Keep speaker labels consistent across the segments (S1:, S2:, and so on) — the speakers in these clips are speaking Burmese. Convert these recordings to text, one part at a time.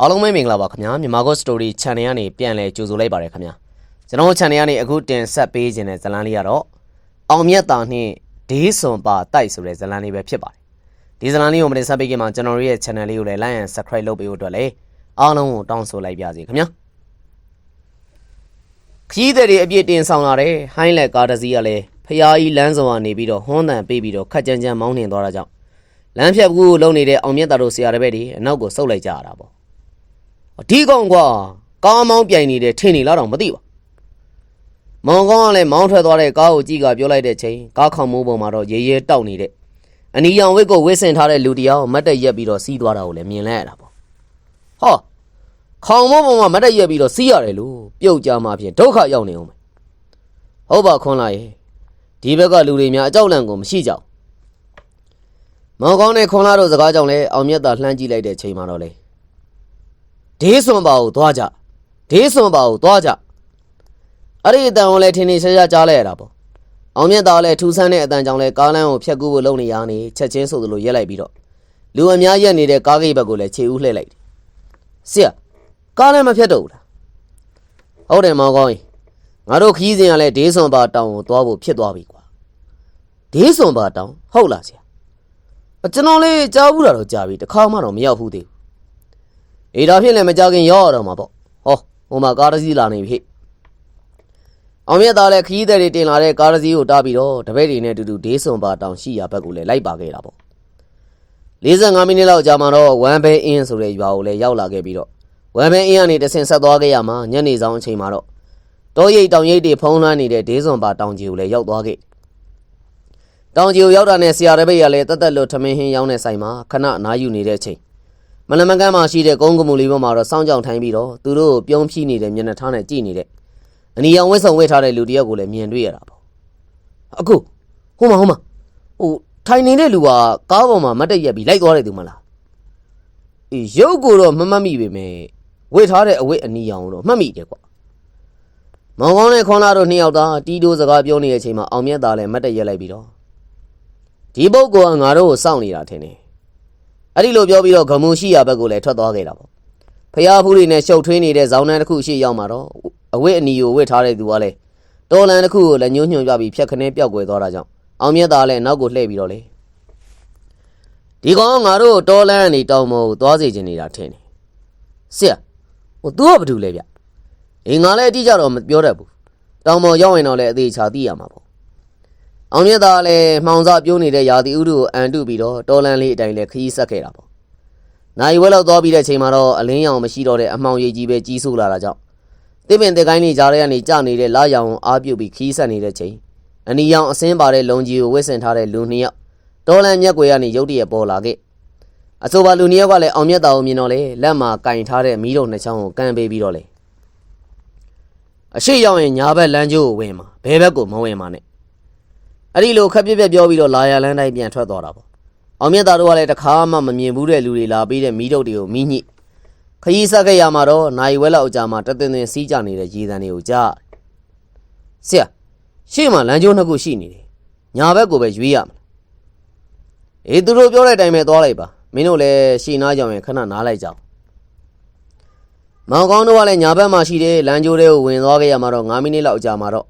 S1: အားလုံးပဲမင်္ဂလာပါခင်ဗျာမြန်မာကော story channel ကနေပြန်လည်ကြိုဆိုလိုက်ပါရခင်ဗျာကျွန်တော် channel ကနေအခုတင်ဆက်ပေးခြင်းတဲ့ဇတ်လန်းလေးကတော့အောင်မြတ်တာနှင့်ဒေးစွန်ပါတိုက်ဆိုတဲ့ဇတ်လန်းလေးပဲဖြစ်ပါတယ်ဒီဇတ်လန်းလေးကိုမတင်ဆက်ပေးခင်မှာကျွန်တော်တို့ရဲ့ channel လေးကိုလည်း like and subscribe လုပ်ပေးဖို့အတွက်လည်းအားလုံးကိုတောင်းဆိုလိုက်ပါစီခင်ဗျာခီးတဲ့တွေအပြည့်တင်ဆောင်လာတဲ့ဟိုင်းလက်ကားတစ်စီးကလည်းဖျားကြီးလမ်းဆောင်ကနေပြီးတော့ဟွန်းတန်ပေးပြီးတော့ခက်ကြမ်းကြမ်းမောင်းနှင်သွားတာကြောင့်လမ်းဖြတ်ကူကိုလုံနေတဲ့အောင်မြတ်တာတို့ဆရာတပည့်တွေအနောက်ကိုဆုတ်လိုက်ကြရတာပေါ့ ဒီကောင်ကွာကားမောင်းပြိုင်နေတဲ့ထင်နေလားတော့မသိပါမောင်ကောင်ကလည်းမောင်းထွက်သွားတဲ့ကားကိုကြည့်ကပြောလိုက်တဲ့ချိန်ကားခေါင်မိုးပေါ်မှာတော့ရေရဲတောက်နေတဲ့အနီရောင်ဝစ်ကိုဝစ်ဆင်ထားတဲ့လူတစ်ယောက်မတ်တက်ရက်ပြီးတော့စီးသွားတာကိုလည်းမြင်လိုက်ရတာပေါ့ဟောခေါင်မိုးပေါ်မှာမတ်တက်ရက်ပြီးတော့စီးရတယ်လို့ပြုတ်ကြမှာဖြင့်ဒုက္ခရောက်နေအောင်မယ်ဟုတ်ပါခွန်လာရဲ့ဒီဘက်ကလူတွေများအကြောက်လန့်ကိုမရှိကြဘူးမောင်ကောင်နဲ့ခွန်လာတို့စကားကြောင့်လဲအောင်မြတ်သာလှမ်းကြည့်လိုက်တဲ့ချိန်မှာတော့လေ ဒေးစွန်ပါကိုသွားကြဒေးစွန်ပါကိုသွားကြအဲ့ဒီအတန်ကိုလည်းထင်းထင်းရှားရှားကြားလိုက်ရတာပေါ့အောင်မြတ်သားလည်းထူဆန်းတဲ့အတန်ကြောင့်လည်းကားလမ်းကိုဖျက်ကူးဖို့လုပ်နေရနေချက်ချင်းဆိုသလိုရက်လိုက်ပြီးတော့လူအများရက်နေတဲ့ကားဂိတ်ဘက်ကိုလည်းခြေဦးလှည့်လိုက်တယ်ဆရာကားလမ်းမဖျက်တော့ဘူးလားဟုတ်တယ်မောင်ကောင်းကြီးငါတို့ခီးစဉ်ကလည်းဒေးစွန်ပါတောင်ကိုသွားဖို့ဖြစ်သွားပြီကွာဒေးစွန်ပါတောင်ဟုတ်လားဆရာအကျွန်တော်လေးကြားဘူးတာတော့ကြားပြီတစ်ခါမှတော့မရောက်ဘူးသေးဘူး အေးဒါဖြင့်လည်းမကြခင်ရောက်ရတော့မှာပေါ့ဟောဟိုမှာကားတစ်စီးလာနေပြီဟဲ့အောင်မြတ်သားလည်းခရီးသည်တွေတင်လာတဲ့ကားတစ်စီးကိုတားပြီးတော့တပည့်တွေနဲ့အတူတူဒေးစွန်ပါတောင်ရှိရာဘက်ကိုလည်းလိုက်ပါခဲ့တာပေါ့45မိနစ်လောက်ကြာမှတော့ဝမ်ဘဲအင်းဆိုတဲ့ရွာကိုလည်းရောက်လာခဲ့ပြီးတော့ဝမ်ဘဲအင်းကနေတဆင်ဆက်သွားခဲ့ရမှာညနေဆောင်အချိန်မှာတော့တောရိပ်တောင်ရိပ်တွေဖုံးလွှမ်းနေတဲ့ဒေးစွန်ပါတောင်ကြီးကိုလည်းရောက်သွားခဲ့တောင်ကြီးကိုရောက်တာနဲ့ဆရာတပည့်ကလည်းတက်တက်လွတ်ထမင်းဟင်းရောင်းတဲ့ဆိုင်မှာခဏအနားယူနေတဲ့အချိန် မလမကန်းမှာရှိတဲ့ကုန်းကမူလေးပေါ်မှာတော့စောင်းကြောင်ထိုင်းပြီးတော့သူတို့ကိုပြုံးဖြီးနေတဲ့မျက်နှာထားနဲ့ကြည့်နေတဲ့အနီရောင်ဝတ်စုံဝတ်ထားတဲ့လူတစ်ယောက်ကိုလည်းမြင်တွေ့ရတာပေါ့အခုဟိုမှာဟိုမှာဟိုထိုင်နေတဲ့လူကကားပေါ်မှာမတ်တက်ရက်ပြီးလိုက်သွားတဲ့သူမလားအေးရုပ်ကိုတော့မမှတ်မိပေမဲ့ဝတ်ထားတဲ့အဝတ်အနီရောင်ကိုတော့မှတ်မိတယ်ကွာမောင်ကောင်းနဲ့ခွန်လာတို့နှစ်ယောက်သားတီးတိုးစကားပြောနေတဲ့အချိန်မှာအောင်မြတ်သားလည်းမတ်တက်ရက်လိုက်ပြီးတော့ဒီပုတ်ကငါတို့ကိုစောင့်နေတာထင်တယ် အဲ့ဒီလိုပြောပြီးတော့ဂမုံရှိရဘက်ကိုလည်းထွက်သွားခဲ့တာပေါ့ဖျားဖူးတွေနဲ့ရှုပ်ထွေးနေတဲ့ဇောင်းနှန်းတစ်ခုရှိရောက်မှာတော့အဝတ်အနီကိုဝတ်ထားတဲ့သူကလည်းတော်လန်တစ်ခုကိုလည်းညှိုးညွှန်ပြပြီးဖြတ်ခနဲပျောက်ကွယ်သွားတာကြောင့်အောင်မြတ်သားလည်းနောက်ကိုလှည့်ပြီးတော့လေဒီကောင်ငါတို့တော်လန်အနေတောင်မောကိုသွားစေချင်နေတာထင်တယ်ဆရာဟို तू ကဘာတူလဲဗျအေးငါလည်းအတိအကျတော့မပြောတတ်ဘူးတောင်မောရောက်ရင်တော့လည်းအသေးချာသိရမှာပေါ့ အောင်မြတ်သားလည်းမှောင်စားပြုံးနေတဲ့ရာသီဥတုကိုအန်တုပြီးတော့တော်လန်လေးအတိုင်းလည်းခရီးဆက်ခဲ့တာပေါ့။နိုင်ဝဲလောက်သွားပြီးတဲ့ချိန်မှာတော့အလင်းရောင်မရှိတော့တဲ့အမှောင်ရိပ်ကြီးပဲကြီးဆိုးလာတာကြောင့်တစ်ပင်တစ်ကိုင်းလေးကြားထဲကနေကျနေတဲ့လာရောင်ကိုအားပြုတ်ပြီးခရီးဆက်နေတဲ့ချိန်အနီရောင်အစင်းပါတဲ့လုံကြီးကိုဝှက်ဆင်ထားတဲ့လူနှစ်ယောက်တော်လန်မျက်ွယ်ကနေရုတ်တရက်ပေါ်လာခဲ့။အဆိုပါလူနှစ်ယောက်ကလည်းအောင်မြတ်သားကိုမြင်တော့လေလက်မှာကင်ထားတဲ့မီးတော်နှစ်ချောင်းကိုကန်ပေးပြီးတော့လေအရှိရောက်ရင်ညာဘက်လမ်းကျိုးကိုဝင်မှာဘဲဘက်ကိုမဝင်မှာနဲ့ အဲ့ဒီလိုခက်ပြက်ပြက်ပြောပြီးတော့လာရလန်းတိုင်းပြန်ထွက်သွားတာပေါ့အောင်မြတ်သားတို့ကလည်းတခါမှမမြင်ဘူးတဲ့လူတွေလာပြီးတဲ့မီးတုပ်တွေကိုမိညှိခရီးဆက်ခဲ့ရမှာတော့နိုင်ဝဲလောက်အကြာမှာတသင်သင်စီးကြနေတဲ့ရေတံတွေကိုကြားဆရာရှေ့မှာလမ်းကျိုးနှစ်ခုရှိနေတယ်ညာဘက်ကိုပဲရွေးရမလားအေးသူတို့ပြောတဲ့အတိုင်းပဲသွားလိုက်ပါမင်းတို့လည်းရှေ့နားကြောင်ရင်ခဏနားလိုက်ကြအောင်မောင်ကောင်းတို့ကလည်းညာဘက်မှာရှိတဲ့လမ်းကျိုးတွေကိုဝင်သွားခဲ့ရမှာတော့9မိနစ်လောက်အကြာမှာတော့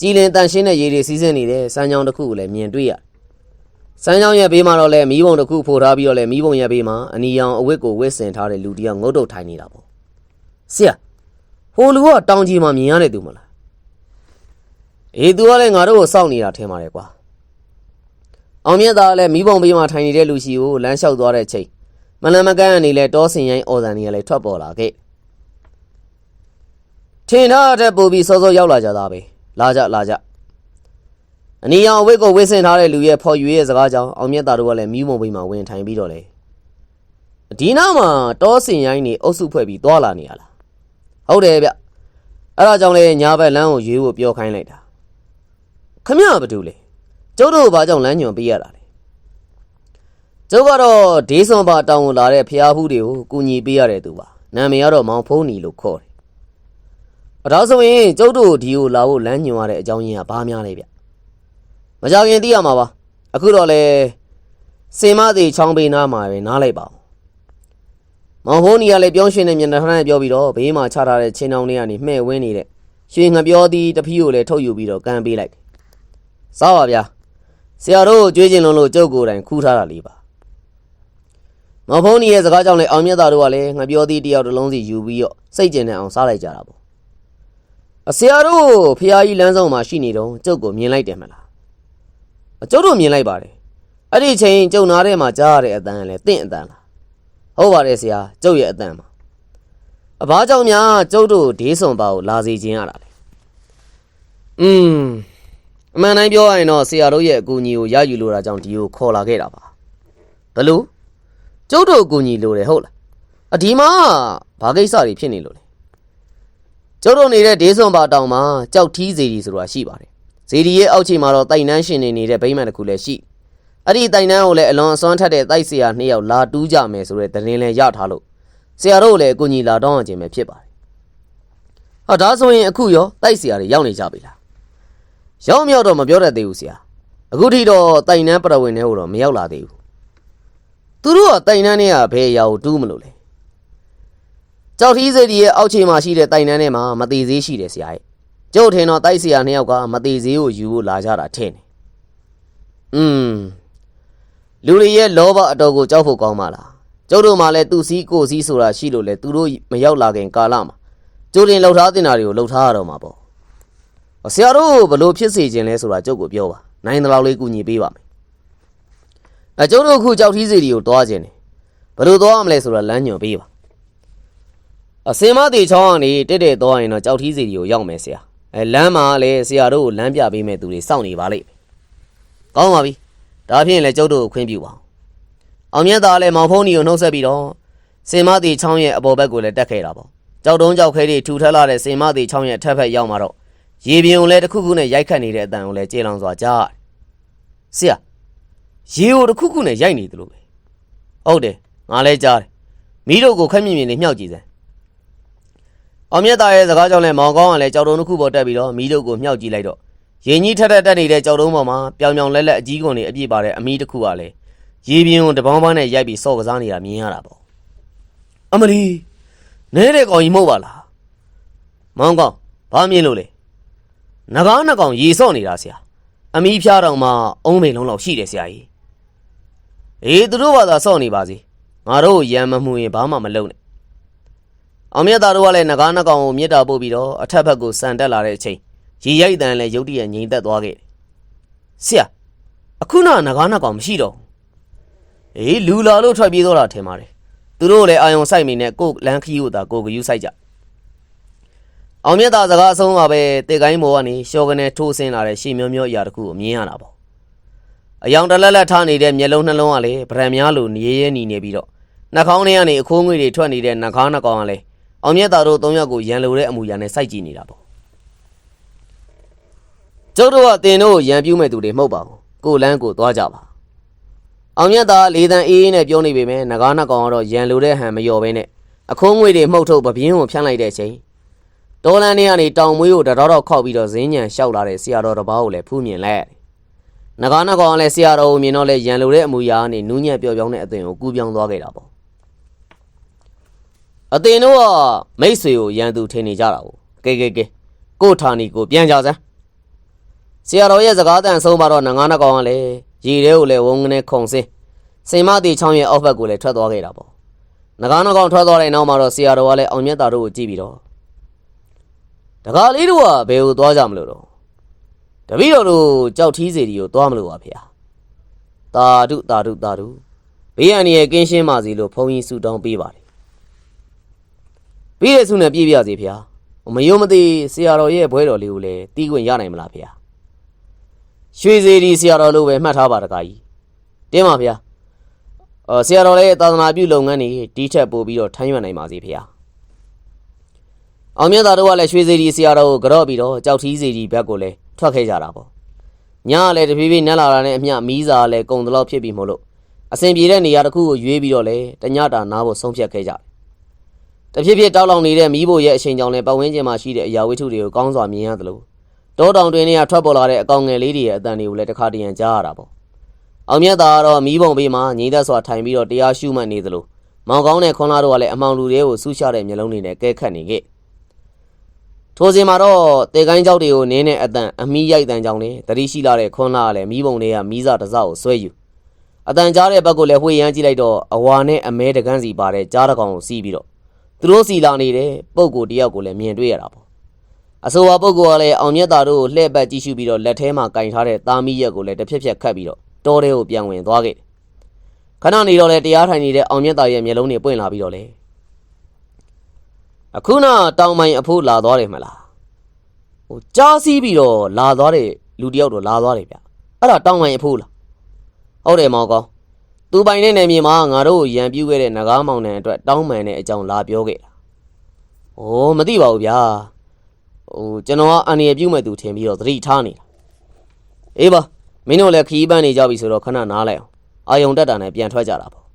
S1: ကြည်လင်တန်ရှင်းတဲ့ရေတွေစီးဆင်းနေတဲ့စမ်းချောင်းတစ်ခုကိုလည်းမြင်တွေ့ရစမ်းချောင်းရဲ့ဘေးမှာတော့လည်းမီးပုံတစ်ခုဖိုထားပြီးတော့လည်းမီးပုံရဲ့ဘေးမှာအနီရောင်အဝတ်ကိုဝတ်ဆင်ထားတဲ့လူတစ်ယောက်ငုတ်တုတ်ထိုင်နေတာပေါ့ဆရာဟိုလူကတောင်ကြီးမှာမြင်ရတဲ့သူမလားအေးသူကလည်းငါတို့ကိုစောင့်နေတာထင်ပါတယ်ကွာအောင်မြတ်သားလည်းမီးပုံဘေးမှာထိုင်နေတဲ့လူရှိကိုလမ်းလျှောက်သွားတဲ့ချိန်မလန်မကန်းအနေနဲ့တောစင်ရိုင်းအော်စန်ကြီးကလည်းထွက်ပေါ်လာခဲ့ထင်ထားတဲ့ပို့ပြီးစောစောရောက်လာကြတာပဲ လာကြလာကြအနီရောင်အဝတ်ကိုဝတ်ဆင်ထားတဲ့လူရဲ့ဖော်ရွေရဲ့စကားကြောင့်အောင်မြတ်သားတို့ကလည်းမြူးမုံပိမှာဝင်ထိုင်ပြီးတော့လေဒီနောက်မှာတောစင်ရိုင်းနေအုပ်စုဖွဲ့ပြီးသွားလာနေရလားဟုတ်တယ်ဗျအဲ့ဒါကြောင့်လေညာဘက်လမ်းကိုရွေးဖို့ပြောခိုင်းလိုက်တာခမရဘာတူလဲကျုပ်တို့ဘာကြောင့်လမ်းညွန်ပေးရတာလဲကျုပ်ကတော့ဒေးစွန်ပါတောင်းကိုလာတဲ့ဖျားဖူးတွေကိုကူညီပေးရတဲ့သူပါနာမည်ကတော့မောင်ဖုံးနီလို့ခေါ်တယ်အ ဒါဆိုရင်ကျုပ်တို့ဒီကိုလာဖို့လမ်းညွှန်ရတဲ့အကြောင်းရင်းကဘာများလဲဗျမကြောက်ရင်သိရမှာပါအခုတော့လေစင်မသေးချောင်းပေးနားမှာပဲနားလိုက်ပါဦးမောင်ဖုံးနီကလည်းပြောင်းရွှင်တဲ့မျက်နှာနဲ့ပြောပြီးတော့ဘေးမှာချထားတဲ့ချင်းတောင်လေးကနေမှဲ့ဝင်းနေတဲ့ရွှေငပြောသည်တပီးကိုလည်းထုတ်ယူပြီးတော့ကန်ပေးလိုက်တယ်။စားပါဗျာ။ဆရာတို့ကိုကြွေးကျင်လုံးလို့ကြုတ်ကိုယ်တိုင်ခူးထားတာလေးပါ။မောင်ဖုံးနီရဲ့စကားကြောင့်လည်းအောင်မြတ်သားတို့ကလည်းငပြောသည်တယောက်တစ်လုံးစီယူပြီးတော့စိတ်ကျင်တဲ့အောင်စားလိုက်ကြတာပေါ့။ အဆရာတို့ဖះကြီးလမ်းဆောင်မှာရှိနေတော့ကျုပ်ကိုမြင်လိုက်တယ်မလား။အကျုပ်တို့မြင်လိုက်ပါတယ်။အဲ့ဒီအချိန်ကျုံနာထဲမှာကြားရတဲ့အတန်ကလည်းတင့်အတန်လား။ဟုတ်ပါတယ်ဆရာကျုပ်ရဲ့အတန်ပါအဘာကြောင့်များကျုပ်တို့ဒေးစွန်ပါကိုလာစီခြင်းရတာလဲอืมအမှန်တိုင်းပြောရရင်တော့ဆရာတို့ရဲ့အကူအညီကိုရယူလိုတာကြောင့်ဒီကိုခေါ်လာခဲ့တာပါဘလို့ကျုပ်တို့အကူအညီလိုတယ်ဟုတ်လားအဒီမှာဘာကိစ္စတွေဖြစ်နေလို့လဲ ကျုပ်တို့နေတဲ့ဒေးစွန်ပါတောင်မှာကြောက်ထီးစီရီဆိုတာရှိပါတယ်ဇီရီရဲ့အောက်ခြေမှာတော့တိုင်နှန်းရှင်နေနေတဲ့ဗိမ္မာန်တစ်ခုလည်းရှိအဲ့ဒီတိုင်တန်းကိုလည်းအလွန်အစွမ်းထက်တဲ့တိုက်ဆရာနှစ်ယောက်လာတူးကြမယ်ဆိုတဲ့သတင်းလဲရထားလို့ဆရာတို့လည်းအကူညီလာတော့အောင်ခြင်းပဲဖြစ်ပါတယ်။ဟာဒါဆိုရင်အခုရောတိုက်ဆရာတွေရောက်နေကြပြီလား။ရောက်မရောက်တော့မပြောတတ်သေးဘူးဆရာ။အခုထိတော့တိုင်တန်းပရဝင်းထဲကိုတော့မရောက်လာသေးဘူး။သူတို့ကတိုင်တန်းထဲကဘယ်အရာကိုတူးမလို့လဲ။ ကြောက်ထီးစိတ်ကြီးရဲ့အောက်ခြေမှာရှိတဲ့တိုင်တန်းထဲမှာမသေးသေးရှိတယ်ဆရာရဲ့။ကျုပ်ထင်တော့တိုက်ဆရာနှစ်ယောက်ကမသေးသေးကိုယူဖို့လာကြတာထင်တယ်။อืมလူတွေရဲ့လောဘအတော်ကိုကြောက်ဖို့ကောင်းပါလားကျုပ်တို့မှလည်းသူ့စည်းကိုယ်စည်းဆိုတာရှိလို့လေသူတို့မရောက်လာခင်ကာလမှာကျိုးတင်လှုပ်ထားတင်တာတွေကိုလှုပ်ထားရတော့မှာပေါ့ဆရာတို့ဘလို့ဖြစ်စေခြင်းလဲဆိုတာကျုပ်ကိုပြောပါနိုင်တဲ့လောက်လေးကူညီပေးပါမယ်အဲကျုပ်တို့အခုကြောက်ထီးစီတွေကိုတွားခြင်းတယ်ဘလို့တွားရမလဲဆိုတာလမ်းညွှန်ပေးပါ အစင်မသေးချောင်းကနေတက်တက်သွားရင်တော့ကြောက်ထီးစီတွေကိုရောက်မယ်ဆရာအဲလမ်းမှာလည်းဆရာတို့ကိုလမ်းပြပေးမဲ့သူတွေစောင့်နေပါလိမ့်မယ်ကောင်းပါပြီဒါဖြင့်လည်းကျုပ်တို့ကိုခွင့်ပြုပါအောင်မြတ်သားလည်းမောင်ဖုံးကြီးကိုနှုတ်ဆက်ပြီးတော့စင်မတီချောင်းရဲ့အပေါ်ဘက်ကိုလည်းတက်ခဲ့တာပေါ့ကြောက်တုံးကြောက်ခဲတွေထူထပ်လာတဲ့စင်မတီချောင်းရဲ့အထက်ဘက်ရောက်มาတော့ရေပြင်ကိုလည်းတစ်ခုခုနဲ့ရိုက်ခတ်နေတဲ့အတန်ကိုလည်းကြေလောင်စွာကြားရတယ်ဆရာရေကိုတစ်ခုခုနဲ့ရိုက်နေသလိုပဲဟုတ်တယ်ငါလည်းကြားတယ်မိတို့ကိုခက်မြင်မြင်လေးမြှောက်ကြည့်စမ်း အောင်မြတ်သားရဲ့စကားကြောင့်လည်းမောင်ကောင်းကလည်းကြောက်တုံးတစ်ခုပေါ်တက်ပြီးတော့မိတို့ကိုမြှောက်ကြည့်လိုက်တော့ရင်ကြီးထက်ထက်တက်နေတဲ့ကြောက်တုံးပေါ်မှာပြောင်ပြောင်လက်လက်အကြီးကွန်တွေအပြည့်ပါတဲ့အမီးတစ်ခုကလည်းရေပြင်းကိုတပေါင်းပန်းနဲ့ရိုက်ပြီးစော့ကစားနေတာမြင်ရတာပေါ့အမလီနဲတဲ့ကောင်ကြီးမဟုတ်ပါလားမောင်ကောင်ဘာမြင်လို့လဲငကားနှစ်ကောင်ရေစော့နေတာဆရာအမီးဖျားတောင်မှအုံးမိန်လုံးလောက်ရှိတယ်ဆရာကြီးအေးသူတို့ဘာသာစော့နေပါစေငါတို့ရံမမှုရင်ဘာမှမလုပ်နဲ့ အောင်မြတ်သားတို့ကလည်းငကားနှစ်ကောင်ကိုမြစ်တာပို့ပြီးတော့အထက်ဘက်ကိုစံတက်လာတဲ့အချိန်ရေရိုက်တန်လည်းရုတ်တရက်ငြိမ်သက်သွားခဲ့တယ်။ဆရာအခုနငကားနှစ်ကောင်မရှိတော့ဘူး။အေးလူလာလို့ထွက်ပြေးတော့တာထင်ပါတယ်။သူတို့လည်းအာယုံစိုက်မိနဲ့ကိုယ်လမ်းခီးကိုသာကိုယ်ကယူစိုက်ကြ။အောင်မြတ်သားစကားအဆုံးမှာပဲတေကိုင်းမော်ကနေရှော့ကနေထိုးဆင်းလာတဲ့ရှေမျောမျောအရာတစ်ခုကိုမြင်ရတာပေါ့။အယောင်တလက်လက်ထားနေတဲ့မျက်လုံးနှလုံးကလည်းဗရံများလိုနေရဲနေနေပြီးတော့နှာခေါင်းထဲကနေအခိုးငွေတွေထွက်နေတဲ့နှာခေါင်းနှကောင်ကလည်း အောင်မြတ်သားတို့သုံးယောက်ကိုရန်လိုတဲ့အမူအရာနဲ့စိုက်ကြည့်နေတာပေါ့ကျုပ်တို့ကတင်တို့ကိုရံပြူးမဲ့သူတွေမဟုတ်ပါဘူးကိုလန်းကိုသွားကြပါအောင်မြတ်သားလေးတန်အေးအေးနဲ့ပြောနေပေမဲ့ငကားနှကောင်ကတော့ရန်လိုတဲ့ဟန်မလျော်ပဲနဲ့အခိုးငွေတွေမှုတ်ထုတ်ပပြင်းကိုဖြန့်လိုက်တဲ့အချိန်ဒေါ်လန်တွေကနေတောင်မွေးကိုတတော်တော်ခောက်ပြီးတော့ဇင်းညံလျှောက်လာတဲ့ဆရာတော်တစ်ပါးကိုလည်းဖူးမြင်လိုက်ရတယ်ငကားနှကောင်ကလည်းဆရာတော်ကိုမြင်တော့လဲရန်လိုတဲ့အမူအရာကနေနူးညံ့ပျော်ပြောင်းတဲ့အသွင်ကိုကူးပြောင်းသွားခဲ့တာပေါ့ အတင်တို့ကမိတ်ဆွေကိုရန်သူထင်နေကြတာကိုကဲကဲကဲကို့ဌာနီကိုပြန်ကြစမ်းဆရာတော်ရဲ့စကားတန်ဆုံးပါတော့ငငါးနှကောင်ကလည်းရေထဲကိုလည်းဝုန်းကနေခုန်စင်းစိန်မတီချောင်းရဲ့အောက်ဘက်ကိုလည်းထွက်သွားခဲ့တာပေါ့ငကားနှကောင်ထွက်သွားတဲ့နောက်မှာတော့ဆရာတော်ကလည်းအောင်မြတ်တာတို့ကိုကြည့်ပြီးတော့တကားလေးတို့ကဘယ်ကိုသွားကြမလို့တော့တပည့်တော်တို့ကြောက်ထီးစီတွေကိုသွားမလို့ပါဖေဟာတာဓုတာဓုတာဓုဘေးရန်ရဲ့ကင်းရှင်းပါစေလို့ဘုန်းကြီးဆုတောင်းပေးပါတယ် ပြီးတဲ့ဆုနဲ့ပြည့်ပြစေဖေဟာမယုံမသိဆရာတော်ရဲ့ဘွဲတော်လေးကိုလည်းတီးခွင့်ရနိုင်မလားဖေဟာရွှေစီဒီဆရာတော်လို့ပဲမှတ်ထားပါတကားကြီးတင်းပါဗျာအော်ဆရာတော်လည်းသာသနာပြုလုပ်ငန်းတွေတီးထက်ပို့ပြီးတော့ထမ်းရွက်နိုင်ပါစေဖေဟာအောင်မြတ်သားတို့ကလည်းရွှေစီဒီဆရာတော်ကိုကြော့ပြီးတော့ကြောက်ထီးစီဒီဘက်ကိုလည်းထွက်ခဲ့ကြတာပေါ့ညကလည်းတဖြည်းဖြည်းနက်လာတာနဲ့အမျှမီးစာလည်းကုံတလောက်ဖြစ်ပြီးမို့လို့အစဉ်ပြေတဲ့နေရာတစ်ခုကိုရွေးပြီးတော့လည်းတညတာနားဖို့ဆုံးဖြတ်ခဲ့ကြတယ် တဖြည်းဖြည်းတောက်လောင်နေတဲ့မီးဖို့ရဲ့အချိန်ကြောင့်လည်းပတ်ဝန်းကျင်မှာရှိတဲ့အရာဝတ္ထုတွေကိုကောင်းစွာမြင်ရသလိုတောတောင်တွင်တွေကထွက်ပေါ်လာတဲ့အကောင်ငယ်လေးတွေရဲ့အတန်တွေကိုလည်းတစ်ခါတရံကြားရတာပေါ့။အောင်မြတ်သားကတော့မီးပုံဘေးမှာညီသက်စွာထိုင်ပြီးတော့တရားရှုမှတ်နေသလိုမောင်ကောင်းနဲ့ခွန်လာတို့ကလည်းအမောင်လူတွေကိုဆူရှာတဲ့မျိုးလုံးတွေနဲ့ကဲခတ်နေခဲ့ထိုစဉ်မှာတော့တေကိုင်းကြောက်တွေကိုနင်းတဲ့အတန်အမီးရိုက်တန်ကြောင့်လေတတိရှိလာတဲ့ခွန်လာကလည်းမီးပုံတွေကမီးစာတစ်စောက်ကိုဆွဲယူအတန်ကြားတဲ့ဘက်ကိုလည်းဝှေ့ရမ်းကြည့်လိုက်တော့အဝါနဲ့အမဲတကန်းစီပါတဲ့ကြားတစ်ကောင်ကိုစီးပြီးတော့ သူတို့စီလာနေတဲ့ပုံကိုတယောက်ကိုလည်းမြင်တွေ့ရတာပေါ့အဆိုပါပုံကလည်းအောင်မြတ်တာတို့ကိုလှည့်ပတ်ကြည့်ရှုပြီးတော့လက်ထဲမှာကင်ထားတဲ့သားမီးရက်ကိုလည်းတစ်ဖြက်ဖြက်ခတ်ပြီးတော့တောထဲကိုပြန်ဝင်သွားခဲ့တယ်ခဏနေတော့လေတရားထိုင်နေတဲ့အောင်မြတ်တာရဲ့မျက်လုံးတွေပွင့်လာပြီးတော့လေအခုနတောင်မိုင်အဖိုးလာသွားတယ်မလားဟိုကြားစီးပြီးတော့လာသွားတဲ့လူတယောက်တော့လာသွားတယ်ဗျအဲ့ဒါတောင်မိုင်အဖိုးလားဟုတ်တယ်မောင်ကောင်း သူပိုင်တဲ့နေမြေမှာငါတို့ရံပြူခဲ့တဲ့နဂါးမောင်နှံအတွက်တောင်းပန်တဲ့အကြောင်းလာပြောခဲ့တာ။အိုးမသိပါဘူးဗျာ။ဟိုကျွန်တော်ကအန်ရပြုတ်မဲ့သူထင်ပြီးတော့သတိထားနေတာ။အေးပါမင်းတို့လည်းခီးပန်းနေကြပြီဆိုတော့ခဏနားလိုက်အောင်။အာယုံတက်တာနဲ့ပြန်ထွက်ကြတာပေါ့။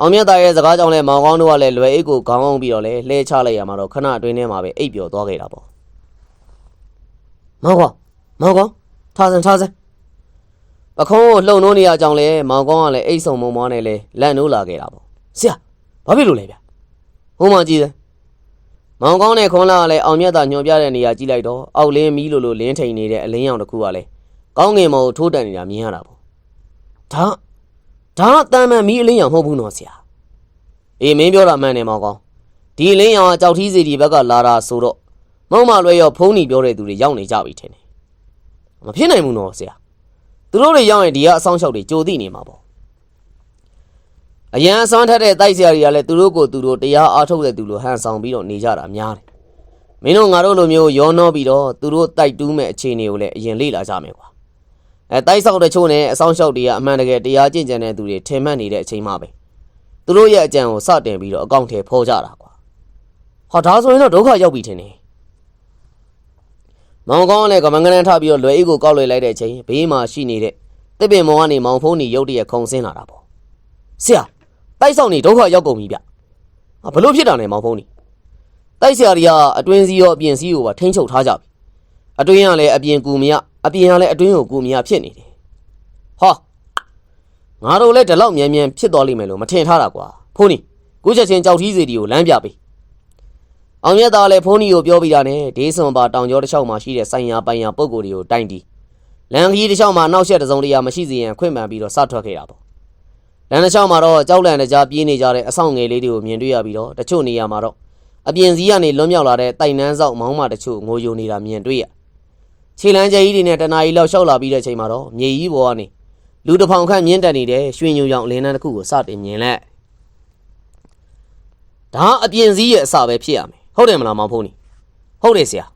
S1: အောင်မြတ်သားရဲ့စကားကြောင့်လဲမောင်ကောင်းတို့ကလည်းလွယ်အိတ်ကိုခေါင်းအောင်ပြီးတော့လဲလှဲချလိုက်ရမှာတော့ခဏအတွင်းထဲမှာပဲအိပ်ပျော်သွားခဲ့တာပေါ့။မောင်ကောင်းမောင်ကောင်းထားစမ်းထားစမ်း ပခုံးကိုလှုံနှိုးနေရကြောင်လဲမောင်ကောင်းကလည်းအိတ်ဆုံမုံမွားနဲ့လဲလန့်နိုးလာခဲ့တာပေါ့ဆရာဘာဖြစ်လို့လဲဗျဟိုမှကြည့်စမ်းမောင်ကောင်းနဲ့ခွန်လာကလည်းအောင်မြတ်သာညွန်ပြတဲ့နေရာကြည့်လိုက်တော့အောက်လင်းမီးလိုလိုလင်းထိန်နေတဲ့အလင်းရောင်တစ်ခုကလည်းကောင်းငင်မောင်ကိုထိုးတက်နေတာမြင်ရတာပေါ့ဒါဒါကတမ်းမှန်မီးအလင်းရောင်မဟုတ်ဘူးနော်ဆရာအေးမင်းပြောတာမှန်တယ်မောင်ကောင်းဒီအလင်းရောင်ကကြောက်ထီးစီဒီဘက်ကလာတာဆိုတော့မောင်မလွဲရောဖုံးနီပြောတဲ့သူတွေရောက်နေကြပြီထင်တယ်မဖြစ်နိုင်ဘူးနော်ဆရာ သူတို့တွေရောက်ရင်ဒီကအဆောင်ရှောက်တွေကြိုသိနေမှာပေါ့အရန်အစွမ်းထက်တဲ့တိုက်ဆရာတွေကလည်းသူတို့ကိုသူတို့တရားအားထုတ်တဲ့သူလိုဟန်ဆောင်ပြီးတော့နေကြတာများတယ်မင်းတို့ငါတို့လိုမျိုးရောနှောပြီးတော့သူတို့တိုက်တူးမဲ့အခြေအနေကိုလည်းအရင်လေ့လာကြမယ်ကွာအဲတိုက်ဆောက်တဲ့ချို့နဲ့အဆောင်ရှောက်တွေကအမှန်တကယ်တရားကျင့်ကြံတဲ့သူတွေထင်မှတ်နေတဲ့အချိန်မှပဲသူတို့ရဲ့အကြံကိုစတင်ပြီးတော့အကောင့်ထဲဖော်ကြတာကွာဟောဒါဆိုရင်တော့ဒုက္ခရောက်ပြီထင်တယ် မောင်ကောင်းကလည်းကမန်ကနန်းထပြီးတော့လွယ်အိတ်ကိုကောက်လွယ်လိုက်တဲ့အချိန်ဘေးမှာရှိနေတဲ့တစ်ပင်မောင်ကနေမောင်ဖုံးနေရုတ်တရက်ခုံဆင်းလာတာပေါ့ဆရာတိုက်ဆောင်နေဒုက္ခရောက်ကုန်ပြီဗျဟာဘလို့ဖြစ်တာလဲမောင်ဖုံးနေတိုက်ဆရာတွေကအတွင်းစည်းရောအပြင်စည်းကိုပါထိန်းချုပ်ထားကြပြီအတွင်းကလည်းအပြင်ကူမရအပြင်ကလည်းအတွင်းကိုကူမရဖြစ်နေတယ်ဟောငါတို့လည်းဒီလောက်မြန်မြန်ဖြစ်သွားလိမ့်မယ်လို့မထင်ထားတာကွာဖုံးနေကူးချက်ချင်းကြောက်ထီးစီတီကိုလမ်းပြပေး အောင်မြတ်သားလည်းဖုန်းကြီးကိုပြောပြီးတာနဲ့ဒေးစွန်ပါတောင်ကျောတစ်လျှောက်မှာရှိတဲ့ဆိုင်ရာပိုင်ရာပုံကိုယ်တွေကိုတိုင်တီးလန်ကြီးတစ်လျှောက်မှာနောက်ဆက်တစ်စုံတရာမရှိစေရန်ခွင့်ပန်ပြီးတော့စထွက်ခဲ့တာပေါ့လန်တစ်လျှောက်မှာတော့ကြောက်လန့်တကြားပြေးနေကြတဲ့အဆောင်ငယ်လေးတွေကိုမြင်တွေ့ရပြီးတော့တချို့နေရာမှာတော့အပြင်စည်းကနေလွတ်မြောက်လာတဲ့တိုင်နှန်းဆောက်မောင်းမတချို့ငိုယိုနေတာမြင်တွေ့ရခြေလမ်းကျဲကြီးတွေနဲ့တနားရီလောက်ရှောက်လာပြီးတဲ့အချိန်မှာတော့မြေကြီးပေါ်ကနေလူတစ်ဖောင်ခန့်မြင့်တက်နေတဲ့ရွှေညူရောင်လင်းနှန်းတစ်ခုကိုစတင်မြင်လက်ဒါအပြင်စည်းရဲ့အစပဲဖြစ်ရမယ် ဟုတ်တယ်မလားမောင်ဖုန်းကြီးဟုတ်တယ်ဆရာ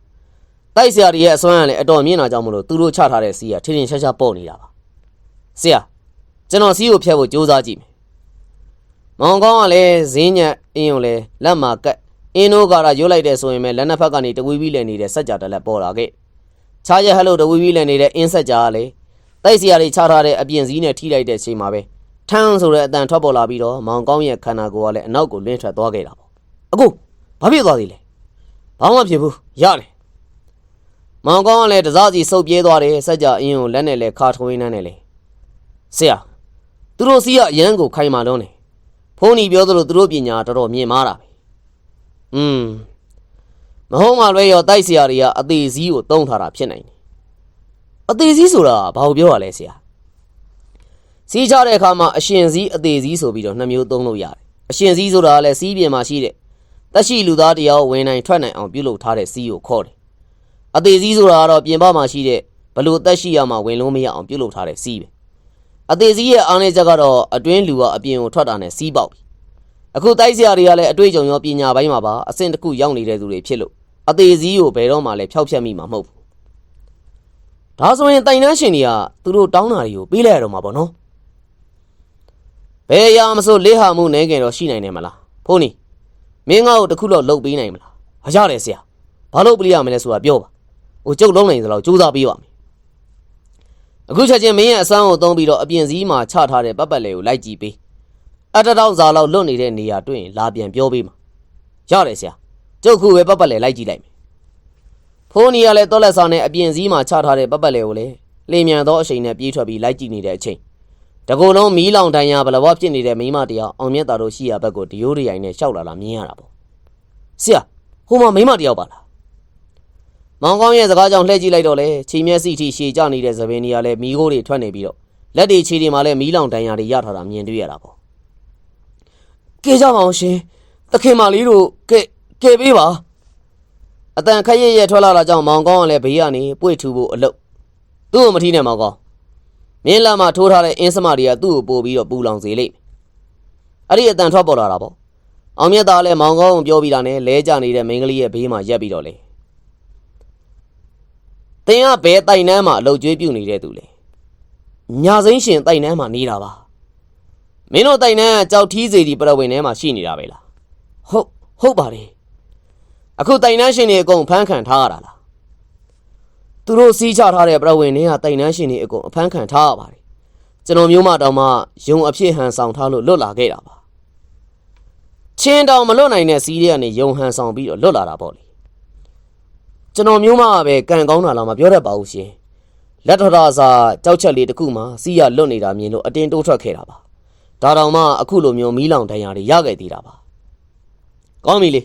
S1: တိုက်ဆရာတွေရဲ့အစွမ်းကလည်းအတော်မြင့်တာကြောင့်မလို့သူတို့ချထားတဲ့စီးကထင်းထင်းရှားရှားပေါ့နေတာပါဆရာကျွန်တော်စီးကိုဖျက်ဖို့ကြိုးစားကြည့်မယ်မောင်ကောင်းကလည်းဈင်းညက်အင်းုံလဲလက်မှာကတ်အင်းတို့ကတော့ရွတ်လိုက်တဲ့ဆိုရင်ပဲလက်နှစ်ဖက်ကနေတဝီးဝီးလည်နေတဲ့စက်ကြတက်လက်ပေါ်လာခဲ့ချားရက်ဟဲ့လို့တဝီးဝီးလည်နေတဲ့အင်းဆက်ကြာကလေတိုက်ဆရာတွေချထားတဲ့အပြင်စည်းနဲ့ထိလိုက်တဲ့အချိန်မှာပဲထန်းဆိုတဲ့အတန်ထွက်ပေါ်လာပြီးတော့မောင်ကောင်းရဲ့ခန္ဓာကိုယ်ကလည်းအနောက်ကိုလွင့်ထွက်သွားခဲ့တာပေါ့အခု ဘာဖြစ်သွားသေးလဲဘာမှဖြစ်ဘူးရတယ်မောင်ကောင်းကလည်းတစားစီစုပ်ပြေးသွားတယ်စက်ကြအင်းကိုလက်နဲ့လဲခါထွင်းနှမ်းနဲ့လေဆရာသူတို့စီးကအရန်ကိုခိုင်မာလုံးနေဖုန်းကြီးပြောသလိုသူတို့ပညာတော်တော်မြင့်မားတာပဲอืมမဟုတ်မှလွဲရောတိုက်ဆရာတွေကအသေးစည်းကိုတုံးထားတာဖြစ်နိုင်တယ်အသေးစည်းဆိုတာဘာကိုပြောရလဲဆရာစီးချတဲ့အခါမှာအရှင်စည်းအသေးစည်းဆိုပြီးတော့နှစ်မျိုးသုံးလို့ရတယ်အရှင်စည်းဆိုတာကလည်းစီးပြင်မှာရှိတဲ့ တက်ရှိလူသားတယောက်ဝင်နိုင်ထွက်နိုင်အောင်ပြုလုပ်ထားတဲ့စီးကိုခေါ်တယ်အသေးစည်းဆိုတာကတော့ပြင်ပမှာရှိတဲ့ဘလို့တက်ရှိရမှာဝင်လို့မရအောင်ပြုလုပ်ထားတဲ့စီးပဲအသေးစည်းရဲ့အားနည်းချက်ကတော့အတွင်းလူကအပြင်ကိုထွက်တာနဲ့စီးပေါက်ပြီအခုတိုက်ဆရာတွေကလည်းအတွေ့အကြုံရောပညာပိုင်းမှာပါအဆင့်တစ်ခုရောက်နေတဲ့သူတွေဖြစ်လို့အသေးစည်းကိုဘယ်တော့မှလည်းဖျောက်ဖျက်မိမှာမဟုတ်ဘူးဒါဆိုရင်တိုင်နှန်းရှင်တွေကသူတို့တောင်းတာတွေကိုပေးလိုက်ရတော့မှာပေါ့နော်ဘယ်အရာမဆိုလေးဟာမှုနေကြတော့ရှိနိုင်တယ်မလားဖုန်းနီ မင်းငါ့ကိုတစ်ခုတော့လုပ်ပေးနိုင်မလားအရတယ်ဆရာဘာလို့ပြရမလဲဆိုတာပြောပါဟိုကျုပ်လုံးနိုင်သလောက်စူးစမ်းပေးပါမယ်အခုချက်ချင်းမင်းရဲ့အစမ်းကိုသုံးပြီးတော့အပြင်စည်းမှာချထားတဲ့ပတ်ပတ်လေကိုလိုက်ကြည့်ပေးအတတောက်စာလောက်လွတ်နေတဲ့နေရာတွေ့ရင်လာပြန်ပြောပေးမှာရတယ်ဆရာကျုပ်ခုပဲပတ်ပတ်လေလိုက်ကြည့်လိုက်မယ်ဖုန်းနီကလည်းတောလက်ဆောင်နဲ့အပြင်စည်းမှာချထားတဲ့ပတ်ပတ်လေကိုလည်းလေမြန်သောအချိန်နဲ့ပြေးထွက်ပြီးလိုက်ကြည့်နေတဲ့အချိန် တကူလုံးမီးလောင်တန်ရာဘလဘဖြစ်နေတဲ့မိန်းမတယောက်အောင်မြတ်တာတို့ရှိရဘက်ကိုဒီယိုးဒီရိုင်နဲ့ရှောက်လာတာမြင်ရတာပေါ့ဆရာဟိုမှာမိန်းမတယောက်ပါလားမောင်ကောင်းရဲ့စကားကြောင့်လှည့်ကြည့်လိုက်တော့လေခြေမျက်စိထိရှည်ကျနေတဲ့သပင်တွေကလည်းမီးခိုးတွေထွက်နေပြီးတော့လက်တွေခြေတွေမှာလည်းမီးလောင်တန်ရာတွေရထားတာမြင်တွေ့ရတာပေါ့ကဲကြပါအောင်ရှင်သခင်မလေးတို့ကဲကဲပေးပါအတန်ခက်ရရထွက်လာတာကြောင့်မောင်ကောင်းကလည်းဘေးကနေပွေ့ထူဖို့အလုတ်သူ့ကိုမထီးနဲ့မောင်ကောင်း မင်းလာမှာထိုးထားတဲ့အင်းစမတွေကသူ့ကိုပို့ပြီးတော့ပူလောင်စေလိမ့်မယ်။အဲ့ဒီအတန်ထွက်ပေါ်လာတာပေါ့။အောင်မြတ်သားလည်းမောင်ကောင်းကိုပြောပြီးတာနဲ့လဲကျနေတဲ့မိန်းကလေးရဲ့ဘေးမှာရက်ပြီးတော့လေ။တင်ကဘဲတိုင်နှမ်းမှာအလုတ်ကျွေးပြုတ်နေတဲ့သူလေ။ညာစိမ့်ရှင်တိုင်နှမ်းမှာနေတာပါ။မင်းတို့တိုင်နှမ်းကကြောက်ထီးစီဒီပြဝင်ထဲမှာရှိနေတာပဲလား။ဟုတ်ဟုတ်ပါတယ်။အခုတိုင်နှမ်းရှင်တွေအကုန်ဖမ်းခံထားရတာလား။ သူတို့စီးချထားတဲ့ပြဝင်တွေကတိုင်နှန်းရှင်တွေအကုန်အဖမ်းခံထားရပါတယ်ကျွန်တော်မျိုးမတောင်မှယုံအဖြစ်ဟန်ဆောင်ထားလို့လွတ်လာခဲ့တာပါချင်းတောင်မလွတ်နိုင်တဲ့စီးတွေကနေယုံဟန်ဆောင်ပြီးတော့လွတ်လာတာပေါ့လေကျွန်တော်မျိုးမကပဲကံကောင်းတာလားမပြောတတ်ပါဘူးရှင်လက်ထထစာကြောက်ချက်လေးတစ်ခုမှစီးရလွတ်နေတာမြင်လို့အတင်းတိုးထွက်ခဲ့တာပါဒါတောင်မှအခုလိုမျိုးမီးလောင်တန်ရာတွေရခဲ့သေးတာပါကောင်းပြီလေ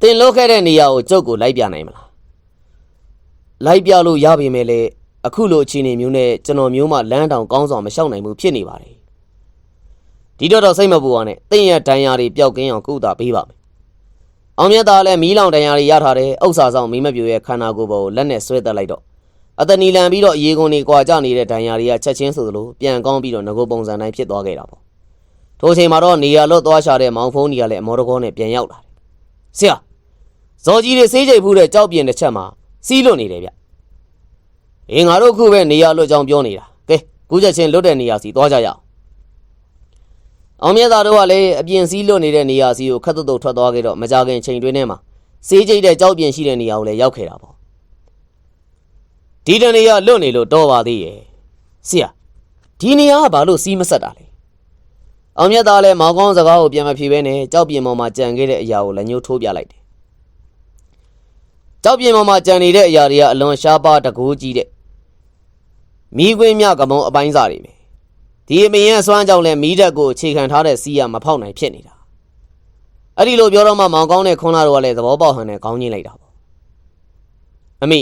S1: တင်လွတ်ခဲ့တဲ့နေရာကိုကျုပ်ကိုလိုက်ပြနိုင်မလား လိုက်ပြလို့ရပေမဲ့လည်းအခုလိုအခြေအနေမျိုးနဲ့ကျွန်တော်မျိုးမှလမ်းတောင်ကောင်းဆောင်မလျှောက်နိုင်ဘူးဖြစ်နေပါတယ်ဒီတော့တော့စိတ်မပူပါနဲ့တင်းရဒဏ်ရာတွေပျောက်ကင်းအောင်ကုသပေးပါမယ်အောင်မြတ်သားလည်းမီးလောင်ဒဏ်ရာတွေရထားတဲ့ဥစ္စာဆောင်မီးမပြိုရဲ့ခန္ဓာကိုယ်ပေါ်ကိုလက်နဲ့ဆွဲတက်လိုက်တော့အတနီလန်ပြီးတော့ရေကုန်တွေကွာကြနေတဲ့ဒဏ်ရာတွေကချက်ချင်းဆိုသလိုပြန်ကောင်းပြီးတော့ငကိုပုံစံတိုင်းဖြစ်သွားခဲ့တာပေါ့ထိုအချိန်မှာတော့နေရာလွတ်သွားရှာတဲ့မောင်ဖုံးကြီးကလည်းအမော်တကောနဲ့ပြန်ရောက်လာတယ်ဆရာဇော်ကြီးတွေစေးကြိတ်ဖူးတဲ့ကြောက်ပြင်းတစ်ချက်မှာ စီးလွတ်နေတယ်ဗျအေးငါတို့ခုပဲနေရာလွတ်ကြောင်းပြောနေတာကဲကူးချက်ချင်းလွတ်တဲ့နေရာစီသွားကြရအောင်အောင်မြတ်သားတို့ကလည်းအပြင်စည်းလွတ်နေတဲ့နေရာစီကိုခတ်တုတ်တုတ်ထွက်သွားခဲ့တော့မကြခင်ချိန်တွင်းထဲမှာစေးကြိတ်တဲ့ကြောက်ပြင်ရှိတဲ့နေရာကိုလည်းရောက်ခဲ့တာပေါ့ဒီတနေရာလွတ်နေလို့တော့ပါသေးရဲ့ဆရာဒီနေရာကဘာလို့စီးမဆက်တာလဲအောင်မြတ်သားလည်းမောင်ကောင်းစကားကိုပြန်မဖြေဘဲနဲ့ကြောက်ပြင်ပေါ်မှာကြံခဲ့တဲ့အရာကိုလည်းညှိုးထိုးပြလိုက်တယ် ကြောက်ပြင်ပေါ်မှာကြံနေတဲ့အရာတွေကအလွန်ရှားပါးတကူးကြီးတဲ့မိခွင်းမြကမုံအပိုင်းစားတွေပဲဒီအမင်းရဲ့စွမ်းကြောင့်လဲမိဓာတ်ကိုအခြေခံထားတဲ့စီးရမဖောက်နိုင်ဖြစ်နေတာအဲ့ဒီလိုပြောတော့မှမောင်ကောင်းတဲ့ခွန်လာတို့ကလည်းသဘောပေါက်ဟန်နဲ့ခေါင်းညှိလိုက်တာပေါ့အမိ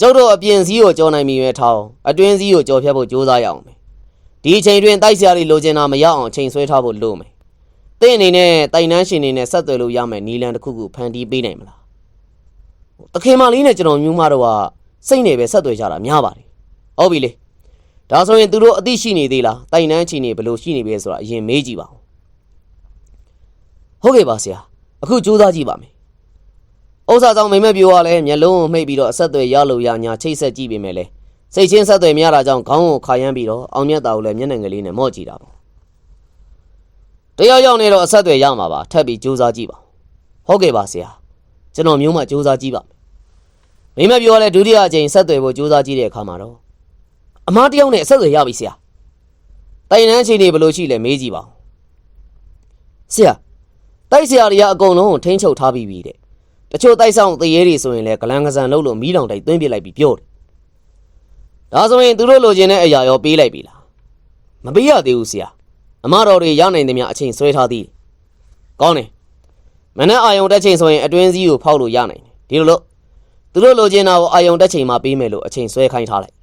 S1: ကျုပ်တို့အပြင်စည်းကိုကြော်နိုင်ပြီပဲထောင်းအတွင်းစည်းကိုကြော်ဖြတ်ဖို့ကြိုးစားရအောင်မယ်ဒီအချိန်တွင်တိုက်စရာတွေလိုချင်တာမရအောင်ချိန်ဆွဲထားဖို့လိုမယ်တင့်အနေနဲ့တိုင်နှန်းရှင်နေနဲ့ဆက်သွယ်လို့ရမယ်နီလန်တစ်ခုခုဖန်တီးပေးနိုင်မလား တခင်မလေးနဲ့ကျွန်တော်မျိုးမတို့ကစိတ်နဲ့ပဲဆက်သွယ်ကြတာများပါတယ်ဟုတ်ပြီလေဒါဆိုရင်သူတို့အသိရှိနေသေးလားတိုင်နှန်းချီနေဘယ်လိုရှိနေပြီလဲဆိုတာအရင်မေးကြည့်ပါဦးဟုတ်ကဲ့ပါဆရာအခုကြိုးစားကြည့်ပါမယ်ဥစ္စာဆောင်မိမ့်မပြိုကလည်းမျက်လုံးကိုမှိတ်ပြီးတော့အဆက်အသွယ်ရလို့ရညာချိတ်ဆက်ကြည့်ပေမဲ့လေစိတ်ချင်းဆက်သွယ်မရတာကြောင့်ခေါင်းကိုခါရမ်းပြီးတော့အောင်မြတ်တာကိုလည်းမျက်နှာငယ်လေးနဲ့မော့ကြည့်တာပေါ့တယောက်ယောက်နေတော့အဆက်အသွယ်ရမှာပါထပ်ပြီးကြိုးစားကြည့်ပါဟုတ်ကဲ့ပါဆရာ ကျွန်တော်မျိုးမှကြိုးစားကြည့်ပါမယ်မိမ့်မပြိုကလည်းဒုတိယအကြိမ်ဆက်သွယ်ဖို့ကြိုးစားကြည့်တဲ့အခါမှာတော့အမားတယောက်နဲ့အဆက်အသွယ်ရပြီဆရာတိုင်နှန်းချိန်နေဘယ်လိုရှိလဲမေးကြည့်ပါဦးဆရာတိုက်ဆရာတွေကအကုန်လုံးကိုထိန်းချုပ်ထားပြီးပြီတဲ့တချို့တိုက်ဆောင်တရေတွေဆိုရင်လည်းဂလန်ကစားလုပ်လို့မီးလောင်တိုက်သွင်းပစ်လိုက်ပြီးပြောတယ်ဒါဆိုရင်သူတို့လိုချင်တဲ့အရာရောပေးလိုက်ပြီလားမပေးရသေးဘူးဆရာအမတော်တွေရနိုင်သမျှအချိန်ဆွဲထားသေးတယ်ကောင်းတယ် မနေ့အာယုံတက်ချိန်ဆိုရင်အတွင်းစည်းကိုဖောက်လို့ရနိုင်တယ်ဒီလိုလို့သူတို့လိုချင်တာကိုအာယုံတက်ချိန်မှာပေးမယ်လို့အချိန်ဆွဲခိုင်းထားလိုက်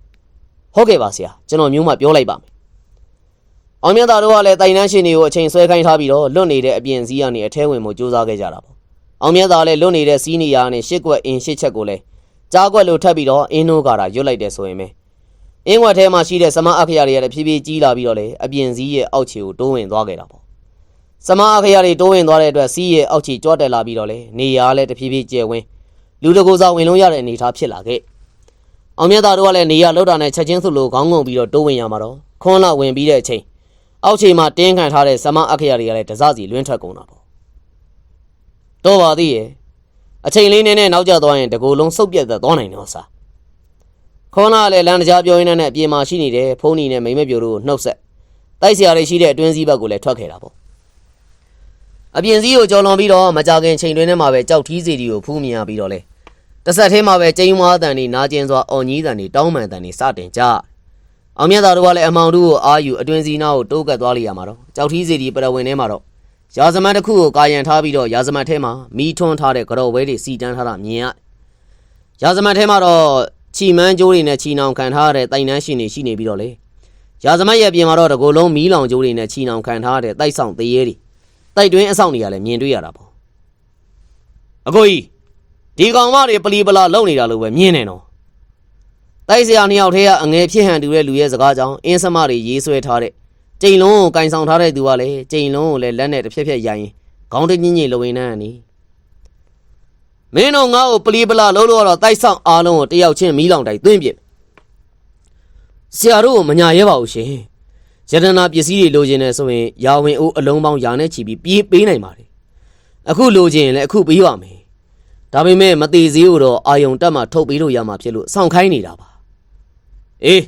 S1: ဟုတ်ကဲ့ပါဆရာကျွန်တော်မျိုးမှပြောလိုက်ပါမယ်။အောင်မြတ်သားတို့ကလည်းတိုင်နှန်းရှင်တွေကိုအချိန်ဆွဲခိုင်းထားပြီးတော့လွတ်နေတဲ့အပြင်စည်းကနေအထဲဝင်မှုစူးစမ်းခဲ့ကြတာပေါ့။အောင်မြတ်သားလည်းလွတ်နေတဲ့စီးနေရာနဲ့ရှစ်ကွက်အင်းရှစ်ချက်ကိုလည်းကြားကွက်လိုထပ်ပြီးတော့အင်းနိုးကာတာရွတ်လိုက်တယ်ဆိုရင်ပဲအင်းဝက်ထဲမှာရှိတဲ့စမအခရာတွေလည်းဖြည်းဖြည်းကြီးလာပြီးတော့လေအပြင်စည်းရဲ့အောက်ခြေကိုတိုးဝင်သွားခဲ့တာပေါ့။ စမအခရာတွေတိုးဝင်သွားတဲ့အတွက်စီးရဲ့အောက်ခြေကြွတက်လာပြီးတော့လေနေရာလည်းတဖြည်းဖြည်းကျယ်ဝင်းလူတကူစားဝင်လုံးရတဲ့အနေအထားဖြစ်လာခဲ့။အောင်မြတ်သားတို့ကလည်းနေရလောက်တာနဲ့ချက်ချင်းဆုလို့ခေါင်းငုံပြီးတော့တိုးဝင်ရမှာတော့ခွန်းလာဝင်ပြီးတဲ့အချိန်အောက်ချိန်မှာတင်းခံထားတဲ့စမအခရာတွေကလည်းတစစီလွင့်ထွက်ကုန်တာပေါ့တော့ပါသေးရဲ့အချိန်လေးနဲ့နဲ့နောက်ကျသွားရင်တကူလုံးစုပ်ပြတ်သက်သွားနိုင်တော့စာခွန်းလာကလည်းလမ်းတကြားပြောရင်းနဲ့အပြင်မှာရှိနေတဲ့ဖုန်းနီနဲ့မိမပြိုတို့ကိုနှုတ်ဆက်တိုက်ဆရာတွေရှိတဲ့အတွင်းစည်းဘက်ကိုလည်းထွက်ခဲ့တာပေါ့ အပြင်စည်းကိုကြော်လွန်ပြီးတော့မကြခင်ချိန်တွင်းထဲမှာပဲကြောက်ထီးစီတီကိုဖူးမြင်ရပြီးတော့လေတစ်ဆက်သေးမှာပဲကျင်းမွားတန်နေနာကျင်စွာအော်ကြီးတန်နေတောင်းပန်တန်နေစတင်ကြအောင်မြတ်သားတို့ကလည်းအမောင်တို့ကိုအာယူအတွင်စီနာကိုတိုးကပ်သွားလိရမှာတော့ကြောက်ထီးစီဒီပရဝင်ထဲမှာတော့ရာဇမတ်တစ်ခုကိုကာယံထားပြီးတော့ရာဇမတ်ထဲမှာမီးထွန်းထားတဲ့ကြော်ဝဲတွေစီတန်းထားတာမြင်ရရာဇမတ်ထဲမှာတော့ချီမန်းကြိုးတွေနဲ့ချီနောင်ခံထားတဲ့တိုင်နှန်းရှင်တွေရှိနေပြီးတော့လေရာဇမတ်ရဲ့ပြင်မှာတော့တကိုယ်လုံးမီးလောင်ကြိုးတွေနဲ့ချီနောင်ခံထားတဲ့တိုက်ဆောင်သေးရဲတွေ တိုက်တွင်းအဆောင်တွေကလည်းမြင်တွေ့ရတာပေါ့အကိုကြီးဒီကောင်မတွေပလီပလာလုံနေတာလို့ပဲမြင်နေတော့တိုက်ဆရာနှစ်ယောက်ထဲကအငယ်ဖြစ်ဟန်တူတဲ့လူရဲ့စကားကြောင့်အင်းစမတွေရေးဆွဲထားတဲ့ကျိန်လုံးကိုကင်ဆောင်ထားတဲ့သူကလည်းကျိန်လုံးကိုလည်းလက်နဲ့တစ်ဖြက်ဖြက်ရိုင်ရင်ခေါင်းတညင်းညင်းလုံဝင်နှမ်းနီမင်းတို့ငါ့ကိုပလီပလာလုံးလို့တော့တိုက်ဆောင်အားလုံးကိုတယောက်ချင်းမီးလောင်တိုက်သွင်းပြစ်ဆရာတို့ကိုမညာရဲပါဘူးရှင် ယတနာပစ္စည်းတွေလိုချင်နေဆိုရင်ယာဝင်အိုးအလုံးပေါင်းယာနဲ့ချီပြီးပြေးပေးနိုင်ပါတယ်အခုလိုချင်ရင်လည်းအခုပေးပါမယ်ဒါပေမဲ့မသေးသေးကိုတော့အာယုံတက်မှထုတ်ပေးလို့ရမှာဖြစ်လို့စောင့်ခိုင်းနေတာပါအေး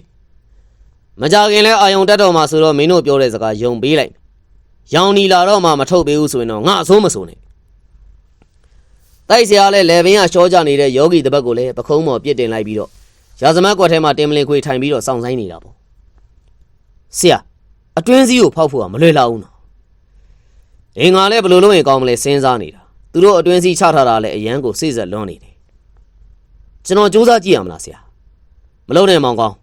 S1: မကြခင်လဲအာယုံတက်တော်မှာဆိုတော့မင်းတို့ပြောတဲ့စကားယုံပေးလိုက်မယ်။ရောင်နီလာတော့မှမထုတ်ပေးဘူးဆိုရင်တော့ငါအဆိုးမဆိုနဲ့။တိုက်ဆရာလဲလေဘင်းကရှောကြနေတဲ့ယောဂီတပတ်ကိုလည်းပခုံးပေါ်ပြစ်တင်လိုက်ပြီးတော့ရာဇမတ်ကွက်ထဲမှာတင်မလင်ခွေထိုင်ပြီးတော့စောင့်ဆိုင်နေတာပေါ့။ဆရာ အတွင်းစည်းကိုဖောက်ဖို့ကမလွယ်လောက်ဘူးနော်။ဒီငါလဲဘယ်လိုလုပ်ရင်ကောင်းမလဲစဉ်းစားနေတာ။သူတို့အတွင်းစည်းချထားတာလဲအရန်ကိုစိတ်ဆက်လွန်းနေတယ်။ကျွန်တော်စူးစမ်းကြည့်ရမလားဆရာ။မလုံးနဲ့မောင်ကောင်း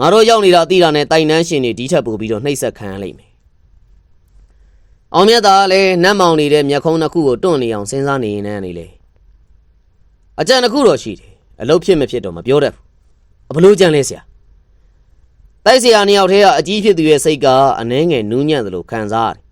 S1: ငါတို့ရောက်နေတာသိတာနဲ့တိုင်နှန်းရှင်တွေဒီထက်ပိုပြီးတော့နှိပ်စက်ခံရလိမ့်မယ်။အောင်မြတ်သားကလည်းနတ်မောင်နေတဲ့မျက်ခုံးတစ်ခုကိုတွန့်နေအောင်စဉ်းစားနေရင်လည်းနေလေ။အကြံတစ်ခုတော့ရှိတယ်။အလုပ်ဖြစ်မဖြစ်တော့မပြောတတ်ဘူး။အဘလို့ကြံလဲဆရာ။ တိုက်ဆရာနှစ်ယောက်တည်းကအကြီးဖြစ်သူရဲ့စိတ်ကအနှဲငယ်နူးညံ့သလိုခံစားရတယ်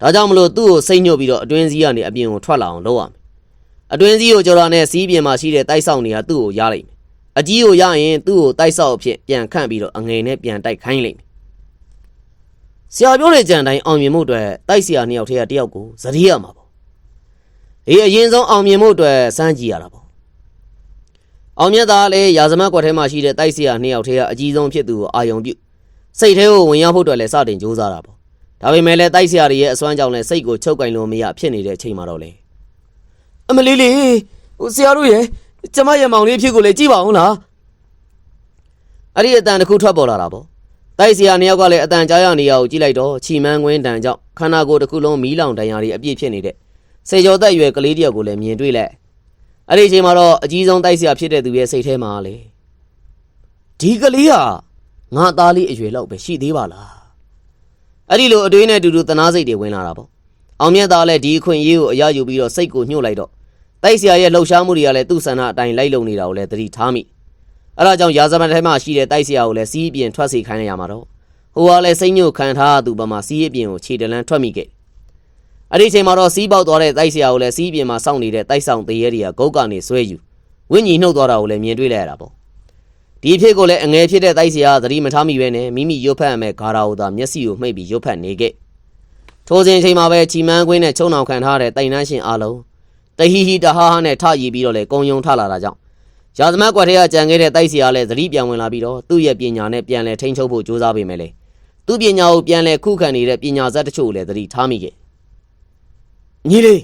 S1: ။ဒါကြောင့်မလို့သူ့ကိုစိတ်ညှို့ပြီးတော့အတွင်းစည်းကနေအပြင်ကိုထွက်လာအောင်လုပ်ရမယ်။အတွင်းစည်းကိုကြော်တာနဲ့စီးပြင်မှာရှိတဲ့တိုက်ဆောင်တွေကသူ့ကိုရလိုက်မယ်။အကြီးကိုရရင်သူ့ကိုတိုက်ဆောက်အဖြစ်ပြန်ခန့်ပြီးတော့အငယ်နဲ့ပြန်တိုက်ခိုင်းလိုက်မယ်။ဆရာပြောတဲ့ကြံတိုင်းအောင်မြင်မှုအတွက်တိုက်ဆရာနှစ်ယောက်ထဲကတစ်ယောက်ကိုဇတိရမှာပေါ့။ဒီအရင်ဆုံးအောင်မြင်မှုအတွက်စမ်းကြည့်ရတာပေါ့။ အောင်မြတ်သားလည်းရာဇမတ်ကွက်ထဲမှာရှိတဲ့တိုက်ဆရာနှစ်ယောက်ထဲကအကြီးဆုံးဖြစ်သူကိုအာယုံပြုစိတ်ထဲကိုဝင်ရောက်ဖို့အတွက်လည်းစတင်ကြိုးစားတာပေါ့။ဒါပေမဲ့လည်းတိုက်ဆရာတွေရဲ့အစွမ်းကြောင့်လည်းစိတ်ကိုချုပ်ကင်လို့မရဖြစ်နေတဲ့အချိန်မှာတော့လေ။အမလေးလေးဟိုဆရာတို့ရဲ့ကျမရဲ့မောင်လေးဖြစ်ကိုလည်းကြည့်ပါဦးလားအဲ့ဒီအတန်တစ်ခုထွက်ပေါ်လာတာပေါ့တိုက်စီယာနှစ်ယောက်ကလည်းအတန်ကြားရနေရကိုကြည့်လိုက်တော့ချီမန်းကွင်းတန်ကြောင့်ခန္ဓာကိုယ်တစ်ခုလုံးမီးလောင်တန်ရာတွေအပြည့်ဖြစ်နေတဲ့စေကျော်သက်ရွယ်ကလေးတယောက်ကိုလည်းမြင်တွေ့လိုက် အဲ့ဒီအချိန်မှာတော့အကြီးဆုံးတိုက်စီယာဖြစ်တဲ့သူရဲ့စိတ်ထဲမှာလေဒီကလေးဟာငါသားလေးအရွယ်လောက်ပဲရှိသေးပါလားအဲ့ဒီလိုအတွေးနဲ့အတူတူတနာစိတ်တွေဝင်လာတာပေါ့အောင်မြတ်သားလည်းဒီအခွင့်အရေးကိုအရယူပြီးတော့စိတ်ကိုညှို့လိုက်တော့တိုက်ဆရာရဲ့လှုပ်ရှားမှုတွေကလည်းသူ့ဆန္ဒအတိုင်းလိုက်လုံနေတာကိုလည်းသတိထားမိအဲဒါကြောင့်ရာဇမတ်ထဲမှာရှိတဲ့တိုက်ဆရာကိုလည်းစီးအပြင်ထွက်စေခိုင်းရမှာတော့ဟိုကလည်းစိတ်ညှို့ခံထားသူဘက်မှာစီးအပြင်ကိုခြေတလန်းထွက်မိခဲ့ အဲ့ဒီအချိန်မှာတော့စီးပေါက်သွားတဲ့တိုက်ဆရာကိုလည်းစီးအပြင်မှာစောင့်နေတဲ့တိုက်ဆောင်သေးရဲတွေကဂုတ်ကနေဆွဲယူဝင်းကြီးနှုတ်သွားတာကိုလည်းမြင်တွေ့လိုက်ရတာပေါ့ဒီအဖြစ်ကိုလည်းအငယ်ဖြစ်တဲ့တိုက်ဆရာကသတိမထားမိပဲနဲ့မိမိရွတ်ဖတ်ရမယ့်ဂါရာကိုသာမျက်စိကိုမှိတ်ပြီးရွတ်ဖတ်နေခဲ့ထိုစဉ်အချိန်မှာပဲချီမန်းကွင်းနဲ့ချုံအောင်ခံထားတဲ့တိုင်နှန်းရှင်အားလုံးတဟီဟီတဟာဟာနဲ့ထရည်ပြီးတော့လေကုံယုံထလာတာကြောင့်ရာဇမတ်ကွက်ထဲကကြံခဲ့တဲ့တိုက်စီကလည်းသတိပြန်ဝင်လာပြီးတော့သူ့ရဲ့ပညာနဲ့ပြန်လဲထိန်းချုပ်ဖို့ကြိုးစားပေးမယ်လေသူ့ပညာကိုပြန်လဲခုခံနေတဲ့ပညာဇက်တချို့ကိုလည်းသတိထားမိခဲ့ ညီလေး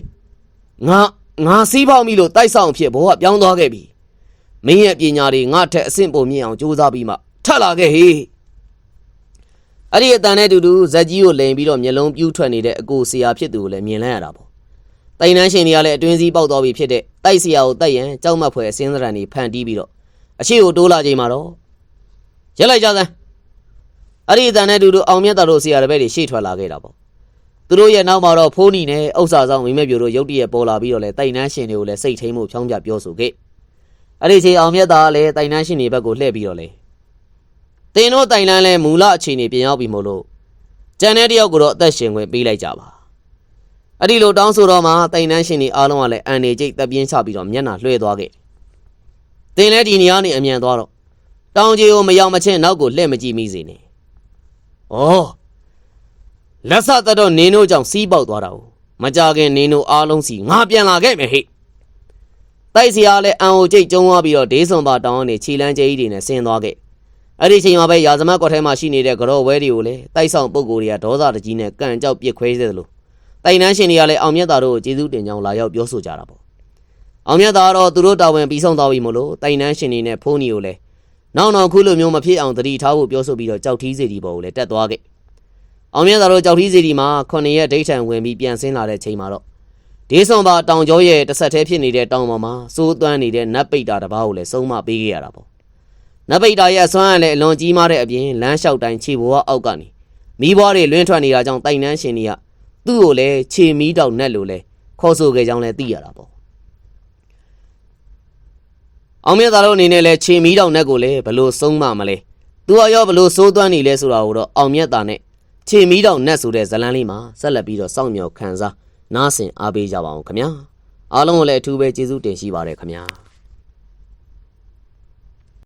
S1: ငါငါစီးပေါက်မိလို့တိုက်ဆောင်ဖြစ်ဘောကပြောင်းသွားခဲ့ပြီမင်းရဲ့ပညာတွေငါထက်အဆင့်ပုံမြင့်အောင်ကြိုးစားပြီးမှထက်လာခဲ့ဟေးအဲ့ဒီအတန်နဲ့တူတူဇက်ကြီးကိုလိန်ပြီးတော့မျက်လုံးပြူးထွက်နေတဲ့အကိုဆရာဖြစ်သူကိုလည်းမြင်လိုက်ရတာပေါ့တိုင်နှန်းရှင်တွေကလည်းအတွင်းစည်းပေါက်သွားပြီဖြစ်တဲ့တိုက်ဆရာကိုတိုက်ရန်ကြောက်မက်ဖွယ်အစင်းစရံတွေဖန်တီးပြီးတော့အရှိကိုတိုးလာချိန်မှာတော့ရက်လိုက်ကြစမ်းအဲ့ဒီအတန်နဲ့တူတူအောင်မြတ်တာတို့ဆရာတပည့်တွေရှေ့ထွက်လာခဲ့တာပေါ့ သူတို့ရဲ့နောက်မှာတော့ဖိုးနီနဲ့ဥစ္စာဆောင်မိမက်ပြိုတို့ရုတ်တရက်ပေါ်လာပြီးတော့လဲတိုင်နှန်းရှင်တွေကိုလည်းစိတ်ထိန်မှုဖြောင်းပြပြောဆိုခဲ့အဲ့ဒီချိန်အောင်မြတ်တာကလည်းတိုင်နှန်းရှင်တွေဘက်ကိုလှည့်ပြီးတော့လဲတင်တို့တိုင်နှန်းလဲမူလအခြေအနေပြင်ရောက်ပြီမို့လို့ကျန်တဲ့တယောက်ကိုတော့အသက်ရှင်ခွင့်ပေးလိုက်ကြပါအဲ့ဒီလိုတောင်းဆိုတော့မှတိုင်နှန်းရှင်တွေအားလုံးကလည်းအန်နေကျိတ်တပ်ပြင်းချပြီးတော့မျက်နှာလွှဲသွားခဲ့တယ်။တင်လဲဒီနေရာနေအမြန်သွားတော့တောင်ကြီးကိုမရောက်မချင်းနောက်ကိုလှည့်မကြည့်မိစေနဲ့။ဩ လက်ဆက်သက်တော့နင်းတို့ကြောင့်စီးပေါက်သွားတာ ਉ မကြခင်နင်းတို့အားလုံးစီငါပြန်လာခဲ့မယ်ဟိ။တိုက်စီအားလည်းအန်အိုကျိတ်ကျုံသွားပြီးတော့ဒေးစွန်ပါတောင်းကနေခြေလန်းကျဲကြီးတွေနဲ့ဆင်းသွားခဲ့။အဲ့ဒီချိန်မှာပဲရာဇမတ်ကွက်ထဲမှာရှိနေတဲ့ကြော့ဝဲတွေကိုလည်းတိုက်ဆောင်ပုတ်ကိုယ်တွေကဒေါသတကြီးနဲ့ကန်ကြောက်ပစ်ခွဲစေသလိုတိုင်နှန်းရှင်တွေကလည်းအောင်မြတ်သားတို့ကိုကျေးဇူးတင်ကြောင်းလာရောက်ပြောဆိုကြတာပေါ့အောင်မြတ်သားကတော့သူတို့တာဝန်ပြီးဆုံးသွားပြီမို့လို့တိုင်နှန်းရှင်တွေနဲ့ဖုန်းကြီးကိုလည်းနောက်နောက်ခုလိုမျိုးမဖြစ်အောင်တတိထားဖို့ပြောဆိုပြီးတော့ကြောက်ထီးစီဒီပေါ်ကိုလည်းတက်သွားခဲ့ အောင်မြတ်သာတို့ကြောက်ထီးစီဒီမှာခုနှစ်ရက်ဒိဋ္ဌံဝင်ပြီးပြန်ဆင်းလာတဲ့ချိန်မှာတော့ဒေးဆွန်ပါတောင်ကျောရဲ့တစ်ဆက်တည်းဖြစ်နေတဲ့တောင်ပေါ်မှာစိုးသွမ်းနေတဲ့နတ်ပိတ်တာတစ်ပါးကိုလည်းစုံမပေးခဲ့ရတာပေါ့နတ်ပိတ်တာရဲ့အစွမ်းကလည်းအလွန်ကြီးမားတဲ့အပြင်လမ်းလျှောက်တိုင်းခြေဘဝအောက်ကနေမိဘွားတွေလွင့်ထွက်နေတာကြောင့်တိုင်နှန်းရှင်တွေကသူ့ကိုလည်းခြေမီးတောက်နဲ့လို့လဲခေါ်ဆိုခဲ့ကြောင်းလည်းသိရတာပေါ့အောင်မြတ်သားတို့အနေနဲ့လဲခြေမီးတောင်နဲ့ကိုလည်းဘလို့ဆုံးမမလဲသူကရောဘလို့စိုးသွမ်းနေလဲဆိုတာကိုတော့အောင်မြတ်သားနဲ့ ခြေမီးတောင်နဲ့ဆိုတဲ့ဇလန်းလေးမှာဆက်လက်ပြီးတော့စောင့်မျှော်ခံစားနားဆင်အားပေးကြပါအောင်ခင်ဗျာအားလုံးကိုလည်းအထူးပဲကျေးဇူးတင်ရှိပါတယ်ခင်ဗျာ